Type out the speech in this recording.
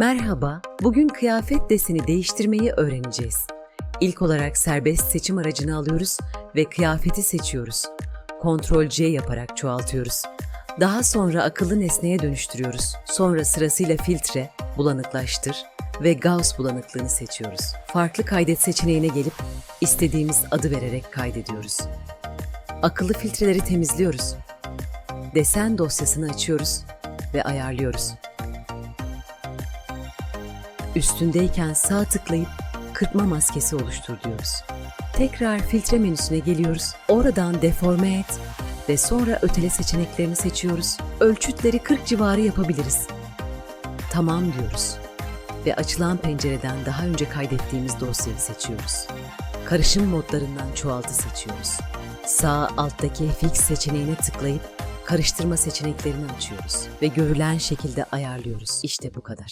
Merhaba, bugün kıyafet deseni değiştirmeyi öğreneceğiz. İlk olarak serbest seçim aracını alıyoruz ve kıyafeti seçiyoruz. Ctrl C yaparak çoğaltıyoruz. Daha sonra akıllı nesneye dönüştürüyoruz. Sonra sırasıyla filtre, bulanıklaştır ve Gauss bulanıklığını seçiyoruz. Farklı kaydet seçeneğine gelip istediğimiz adı vererek kaydediyoruz. Akıllı filtreleri temizliyoruz. Desen dosyasını açıyoruz ve ayarlıyoruz. Üstündeyken sağ tıklayıp kırpma maskesi oluştur diyoruz. Tekrar filtre menüsüne geliyoruz. Oradan deforme et ve sonra ötele seçeneklerini seçiyoruz. Ölçütleri 40 civarı yapabiliriz. Tamam diyoruz. Ve açılan pencereden daha önce kaydettiğimiz dosyayı seçiyoruz. Karışım modlarından çoğaltı seçiyoruz. Sağ alttaki fix seçeneğine tıklayıp karıştırma seçeneklerini açıyoruz ve görülen şekilde ayarlıyoruz. İşte bu kadar.